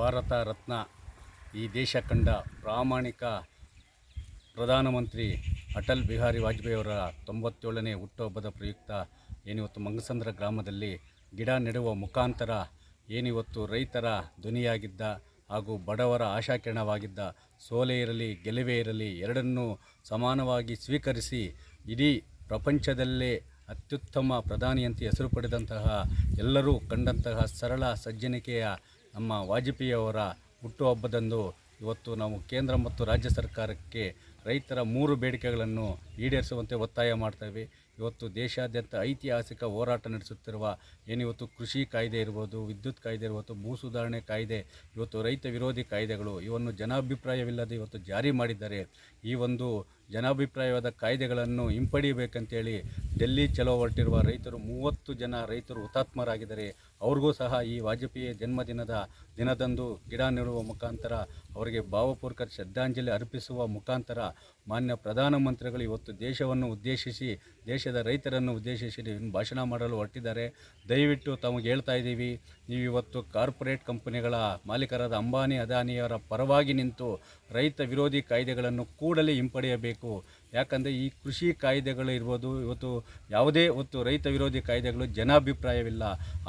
ಭಾರತ ರತ್ನ ಈ ದೇಶ ಕಂಡ ಪ್ರಾಮಾಣಿಕ ಪ್ರಧಾನಮಂತ್ರಿ ಅಟಲ್ ಬಿಹಾರಿ ವಾಜಪೇಯಿಯವರ ತೊಂಬತ್ತೇಳನೇ ಹುಟ್ಟುಹಬ್ಬದ ಪ್ರಯುಕ್ತ ಏನಿವತ್ತು ಮಂಗಸಂದ್ರ ಗ್ರಾಮದಲ್ಲಿ ಗಿಡ ನೆಡುವ ಮುಖಾಂತರ ಏನಿವತ್ತು ರೈತರ ಧ್ವನಿಯಾಗಿದ್ದ ಹಾಗೂ ಬಡವರ ಆಶಾಕಿರಣವಾಗಿದ್ದ ಸೋಲೆ ಇರಲಿ, ಗೆಲುವೆ ಇರಲಿ ಎರಡನ್ನೂ ಸಮಾನವಾಗಿ ಸ್ವೀಕರಿಸಿ ಇಡೀ ಪ್ರಪಂಚದಲ್ಲೇ ಅತ್ಯುತ್ತಮ ಪ್ರಧಾನಿಯಂತೆ ಹೆಸರು ಪಡೆದಂತಹ ಎಲ್ಲರೂ ಕಂಡಂತಹ ಸರಳ ಸಜ್ಜನಿಕೆಯ ನಮ್ಮ ವಾಜಪೇಯಿಯವರ ಹುಟ್ಟುಹಬ್ಬದಂದು ಇವತ್ತು ನಾವು ಕೇಂದ್ರ ಮತ್ತು ರಾಜ್ಯ ಸರ್ಕಾರಕ್ಕೆ ರೈತರ ಮೂರು ಬೇಡಿಕೆಗಳನ್ನು ಈಡೇರಿಸುವಂತೆ ಒತ್ತಾಯ ಮಾಡ್ತೇವೆ. ಇವತ್ತು ದೇಶಾದ್ಯಂತ ಐತಿಹಾಸಿಕ ಹೋರಾಟ ನಡೆಸುತ್ತಿರುವ ಏನಿವತ್ತು ಕೃಷಿ ಕಾಯ್ದೆ ಇರ್ಬೋದು, ವಿದ್ಯುತ್ ಕಾಯ್ದೆ ಇರ್ಬೋದು, ಭೂ ಸುಧಾರಣೆ ಕಾಯ್ದೆ, ಇವತ್ತು ರೈತ ವಿರೋಧಿ ಕಾಯ್ದೆಗಳು, ಇವನ್ನು ಜನಾಭಿಪ್ರಾಯವಿಲ್ಲದೆ ಇವತ್ತು ಜಾರಿ ಮಾಡಿದ್ದಾರೆ. ಈ ಒಂದು ಜನಾಭಿಪ್ರಾಯವಾದ ಕಾಯ್ದೆಗಳನ್ನು ಹಿಂಪಡಿಬೇಕಂತೇಳಿ ಡೆಲ್ಲಿ ಚಲೋ ಹೊರಟಿರುವ ರೈತರು ಮೂವತ್ತು ಜನ ರೈತರು ಹುತಾತ್ಮರಾಗಿದ್ದಾರೆ. ಅವ್ರಿಗೂ ಸಹ ಈ ವಾಜಪೇಯಿ ಜನ್ಮದಿನದ ದಿನದಂದು ಗಿಡ ನೆಡುವ ಮುಖಾಂತರ, ಅವರಿಗೆ ಭಾವಪೂರ್ವಕ ಶ್ರದ್ಧಾಂಜಲಿ ಅರ್ಪಿಸುವ ಮುಖಾಂತರ ಮಾನ್ಯ ಪ್ರಧಾನಮಂತ್ರಿಗಳು ಇವತ್ತು ದೇಶವನ್ನು ಉದ್ದೇಶಿಸಿ, ದೇಶದ ರೈತರನ್ನು ಉದ್ದೇಶಿಸಿ ಭಾಷಣ ಮಾಡಲು ಹೊರಟಿದ್ದಾರೆ. ದಯವಿಟ್ಟು ತಮಗೆ ಹೇಳ್ತಾ ಇದ್ದೀವಿ, ನೀವು ಇವತ್ತು ಕಾರ್ಪೊರೇಟ್ ಕಂಪನಿಗಳ ಮಾಲೀಕರಾದ ಅಂಬಾನಿ, ಅದಾನಿಯವರ ಪರವಾಗಿ ನಿಂತು ರೈತ ವಿರೋಧಿ ಕಾಯ್ದೆಗಳನ್ನು ಕೂಡಲೇ ಹಿಂಪಡೆಯಬೇಕು. ಯಾಕಂದರೆ ಈ ಕೃಷಿ ಕಾಯ್ದೆಗಳು ಇರ್ಬೋದು, ಇವತ್ತು ಯಾವುದೇ ಹೊತ್ತು ರೈತ ವಿರೋಧಿ ಕಾಯ್ದೆಗಳು ಜನಾಭಿಪ್ರಾಯವಿಲ್ಲ.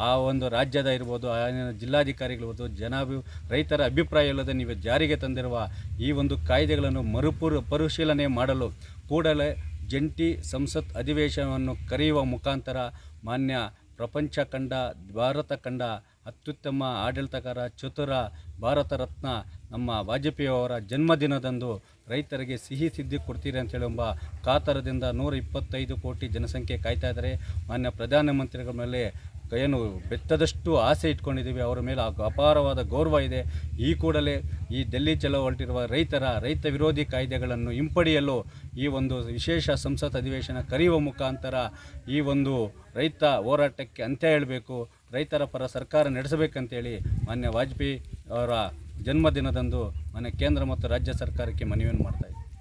ಆ ಒಂದು ರಾಜ್ಯದ ಇರ್ಬೋದು, ಆ ಜಿಲ್ಲಾಧಿಕಾರಿಗಳು ಇವತ್ತು ಜನಾಭಿ, ರೈತರ ಅಭಿಪ್ರಾಯ ಇಲ್ಲದೆ ನೀವು ಜಾರಿಗೆ ತಂದಿರುವ ಈ ಒಂದು ಕಾಯ್ದೆಗಳನ್ನು ಮರುಪುರ, ಪರಿಶೀಲನೆ ಮಾಡಲು ಕೂಡಲೇ ಜಂಟಿ ಸಂಸತ್ ಅಧಿವೇಶನವನ್ನು ಕರೆಯುವ ಮುಖಾಂತರ ಮಾನ್ಯ ಪ್ರಪಂಚ ಕಂಡ, ಭಾರತ ಕಂಡ ಅತ್ಯುತ್ತಮ ಆಡಳಿತಗಾರ ಚತುರ ಭಾರತ ರತ್ನ ನಮ್ಮ ವಾಜಪೇಯಿಯವರ ಜನ್ಮದಿನದಂದು ರೈತರಿಗೆ ಸಿಹಿ ಸಿದ್ಧಿ ಕೊಡ್ತೀರಿ ಅಂತೇಳಿ ಎಂಬ ಕಾತರದಿಂದ ನೂರ ಇಪ್ಪತ್ತೈದು ಕೋಟಿ ಜನಸಂಖ್ಯೆ ಕಾಯ್ತಾ ಇದ್ದಾರೆ. ಮಾನ್ಯ ಪ್ರಧಾನಮಂತ್ರಿಗಳ ಮೇಲೆ ಏನು ಬೆತ್ತದಷ್ಟು ಆಸೆ ಇಟ್ಕೊಂಡಿದ್ದೀವಿ. ಅವರ ಮೇಲೆ ಅಪಾರವಾದ ಗೌರವ ಇದೆ. ಈ ಕೂಡಲೇ ಈ ಡೆಲ್ಲಿ ಚಲೋ ಹೊರಟಿರುವ ರೈತರ, ರೈತ ವಿರೋಧಿ ಕಾಯ್ದೆಗಳನ್ನು ಹಿಂಪಡೆಯಲು ಈ ಒಂದು ವಿಶೇಷ ಸಂಸತ್ ಅಧಿವೇಶನ ಕರೆಯುವ ಮುಖಾಂತರ ಈ ಒಂದು ರೈತ ಹೋರಾಟಕ್ಕೆ ಅಂತ್ಯ ಹೇಳಬೇಕು. ರೈತರ ಪರ ಸರ್ಕಾರ ನಡೆಸಬೇಕಂತೇಳಿ ಮಾನ್ಯ ವಾಜಪೇಯಿ ಅವರ ಜನ್ಮದಿನದಂದು ಮನೆ ಕೇಂದ್ರ ಮತ್ತು ರಾಜ್ಯ ಸರ್ಕಾರಕ್ಕೆ ಮನವಿಯನ್ನು ಮಾಡ್ತಾರೆ